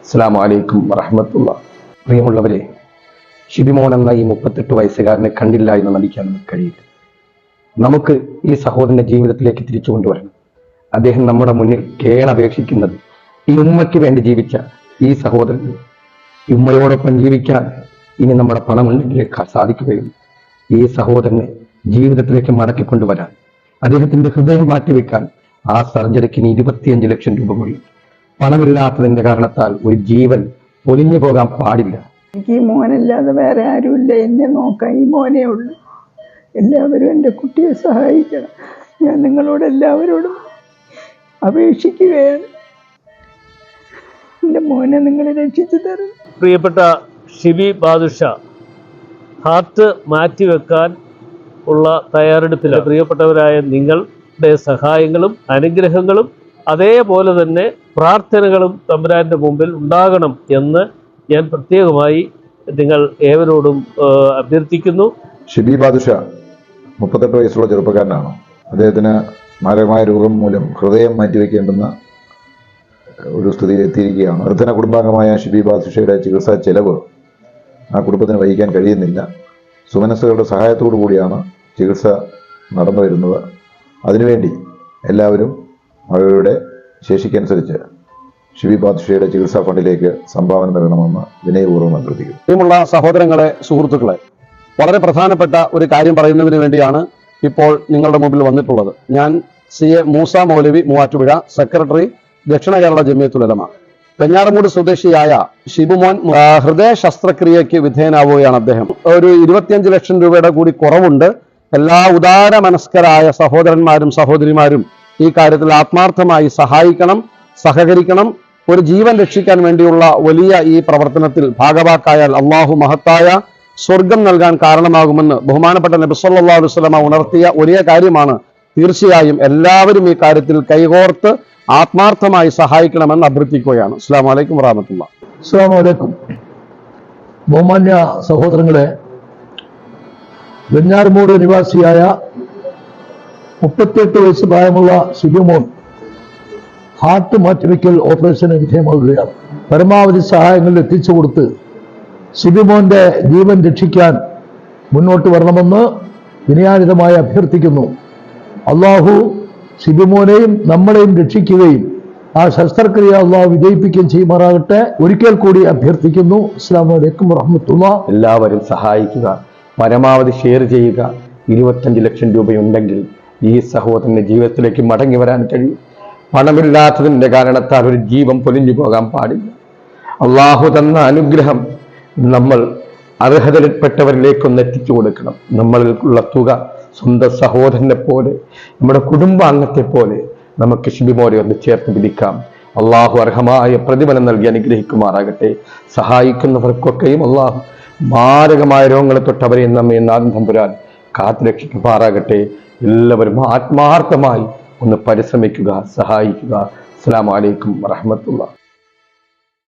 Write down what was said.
അസ്സാം വലൈക്കും വറഹമത്തുള്ള പ്രിയമുള്ളവരെ ഷിബിമോൻ എന്ന ഈ മുപ്പത്തെട്ട് വയസ്സുകാരനെ കണ്ടില്ല എന്ന് നടിക്കാൻ നമുക്ക് കഴിയില്ല. നമുക്ക് ഈ സഹോദരന്റെ ജീവിതത്തിലേക്ക് തിരിച്ചു കൊണ്ടുവരണം. അദ്ദേഹം നമ്മുടെ മുന്നിൽ കേണപേക്ഷിക്കുന്നത് ഈ ഉമ്മയ്ക്ക് വേണ്ടി ജീവിച്ച ഈ സഹോദരൻ. ഈ ഉമ്മയോടൊപ്പം ജീവിക്കാൻ ഇനി നമ്മുടെ പണമുണ്ടെങ്കിൽ സാധിക്കുകയും ഈ സഹോദരനെ ജീവിതത്തിലേക്ക് മടക്കിക്കൊണ്ടുവരാൻ അദ്ദേഹത്തിന്റെ ഹൃദയം മാറ്റിവെക്കാൻ ആ സർജറിക്ക് ഇനി ഇരുപത്തിയഞ്ച് ലക്ഷം രൂപ മതി പണമില്ലാത്തതിന്റെ കാരണത്താൽ ഒരു ജീവൻ പൊലിഞ്ഞു പോകാൻ പാടില്ല. എനിക്ക് ഈ മോനല്ലാതെ വേറെ ആരുമില്ല. എന്നെ നോക്കാൻ ഈ മോനേ ഉള്ളൂ. എല്ലാവരും എന്റെ കുട്ടിയെ സഹായിക്കണം. ഞാൻ നിങ്ങളോട് എല്ലാവരോടും അപേക്ഷിക്കുകയാണ്. എന്റെ മോനെ നിങ്ങൾ രക്ഷിച്ചു തരും പ്രിയപ്പെട്ട ഷിബി ബാദുഷ ഹാർട്ട് മാറ്റിവെക്കാൻ ഉള്ള തയ്യാറെടുപ്പിൽ പ്രിയപ്പെട്ടവരായ നിങ്ങളുടെ സഹായങ്ങളും അനുഗ്രഹങ്ങളും അതേപോലെ തന്നെ പ്രാർത്ഥനകളും തമ്പുരാന്റെ മുമ്പിൽ ഉണ്ടാകണം എന്ന് ഞാൻ പ്രത്യേകമായി നിങ്ങൾ ഏവരോടും അഭ്യർത്ഥിക്കുന്നു. ഷിബി ബാദുഷ മുപ്പത്തെട്ട് വയസ്സുള്ള ചെറുപ്പക്കാരനാണ്. അദ്ദേഹത്തിന് മാരകമായ രോഗം മൂലം ഹൃദയം മാറ്റിവെക്കേണ്ടുന്ന ഒരു സ്ഥിതിയിൽ എത്തിയിരിക്കുകയാണ്. നിർധന കുടുംബാംഗമായ ഷിബി ബാദുഷയുടെ ചികിത്സാ ചെലവ് ആ കുടുംബത്തിന് വഹിക്കാൻ കഴിയുന്നില്ല. സുമനസ്സുകളുടെ സഹായത്തോടു കൂടിയാണ് ചികിത്സ നടന്നു വരുന്നത്. അതിനുവേണ്ടി എല്ലാവരും അവരുടെ ശേഷിക്കനുസരിച്ച് ഷിബി ബാദ്ഷയുടെ ചികിത്സാ ഫണ്ടിലേക്ക് സംഭാവന നൽകണമെന്ന് വിനയപൂർവം അഭ്യർത്ഥിക്കുന്നു. പ്രിയമുള്ള സഹോദരങ്ങളെ സുഹൃത്തുക്കളെ വളരെ പ്രധാനപ്പെട്ട ഒരു കാര്യം പറയുന്നതിന് വേണ്ടിയാണ് ഇപ്പോൾ നിങ്ങളുടെ മുമ്പിൽ വന്നിട്ടുള്ളത്. ഞാൻ C A Moosa Maulavi Muvattupuzha secretary Dakshina Kerala Jamiyathul Ulama പെഞ്ഞാറമൂട് സ്വദേശിയായ ഷിബുമോൻ ഹൃദയ ശസ്ത്രക്രിയയ്ക്ക് വിധേയനാവുകയാണ് അദ്ദേഹം. ഒരു ഇരുപത്തിയഞ്ച് ലക്ഷം രൂപയുടെ കൂടി കുറവുണ്ട്. എല്ലാ ഉദാര മനസ്കരായ സഹോദരന്മാരും സഹോദരിമാരും ഈ കാര്യത്തിൽ ആത്മാർത്ഥമായി സഹായിക്കണം സഹകരിക്കണം. ഒരു ജീവൻ രക്ഷിക്കാൻ വേണ്ടിയുള്ള വലിയ ഈ പ്രവർത്തനത്തിൽ ഭാഗവാക്കായാൽ അള്ളാഹു മഹത്തായ സ്വർഗം നൽകാൻ കാരണമാകുമെന്ന് ബഹുമാനപ്പെട്ട നബി വസ്ലമ ഉണർത്തിയ ഒരേ കാര്യമാണ്. തീർച്ചയായും എല്ലാവരും ഈ കാര്യത്തിൽ കൈകോർത്ത് ആത്മാർത്ഥമായി സഹായിക്കണമെന്ന് അഭ്യർത്ഥിക്കുകയാണ്. അസ്സാം വലൈക്കും വറഹമത്തുള്ള അസ്സാം വലൈക്കും ബഹുമാന്യ സഹോദരങ്ങളെ വെഞ്ഞാർമൂട് നിവാസിയായ മുപ്പത്തിയെട്ട് വയസ്സ് പ്രായമുള്ള സിബിമോൻ ഹാർട്ട് മാറ്റിവെക്കൽ ഓപ്പറേഷന് വിധേയമാകുകയാണ്. പരമാവധി സഹായങ്ങൾ എത്തിച്ചു കൊടുത്ത് സുബിമോന്റെ ജീവൻ രക്ഷിക്കാൻ മുന്നോട്ട് വരണമെന്ന് വിനയാനിതമായി അഭ്യർത്ഥിക്കുന്നു. അള്ളാഹു സിബിമോനെയും നമ്മളെയും രക്ഷിക്കുകയും ആ ശസ്ത്രക്രിയ അള്ളാഹു വിജയിപ്പിക്കുകയും ചെയ്യുമാറാകട്ടെ. ഒരിക്കൽ കൂടി അഭ്യർത്ഥിക്കുന്നു. അസ്സാം വലൈക്കും വറഹമത്തുള്ള. എല്ലാവരും സഹായിക്കുക പരമാവധി ഷെയർ ചെയ്യുക. ഇരുപത്തഞ്ച് ലക്ഷം രൂപയുണ്ടെങ്കിൽ ഈ സഹോദരന്റെ ജീവിതത്തിലേക്ക് മടങ്ങി വരാൻ കഴിയും. പണമില്ലാത്തതിന്റെ കാരണത്താൽ ഒരു ജീവൻ പൊലിഞ്ഞു പോകാൻ പാടില്ല. അള്ളാഹു തന്ന അനുഗ്രഹം നമ്മൾ അർഹതയിൽപ്പെട്ടവരിലേക്കൊന്ന് എത്തിച്ചു കൊടുക്കണം. നമ്മളിലുള്ള തുക സ്വന്തം സഹോദരനെ പോലെ നമ്മുടെ കുടുംബാംഗത്തെ പോലെ നമുക്ക് ശിബിമോരെ ഒന്ന് ചേർത്ത് പിടിക്കാം. അള്ളാഹു അർഹമായ പ്രതിഫലം നൽകി അനുഗ്രഹിക്കുമാറാകട്ടെ. സഹായിക്കുന്നവർക്കൊക്കെയും അള്ളാഹു മാരകമായ രോഗങ്ങളെ തൊട്ടവരെ നമ്മെ നാദം തമ്പുരാൻ കാത്തുരക്ഷിക്കുമാറാകട്ടെ. എല്ലാവരും ആത്മാർത്ഥമായി ഒന്ന് പരിശ്രമിക്കുക സഹായിക്കുക. അസ്സാം വലൈക്കും വറഹമത്തുള്ള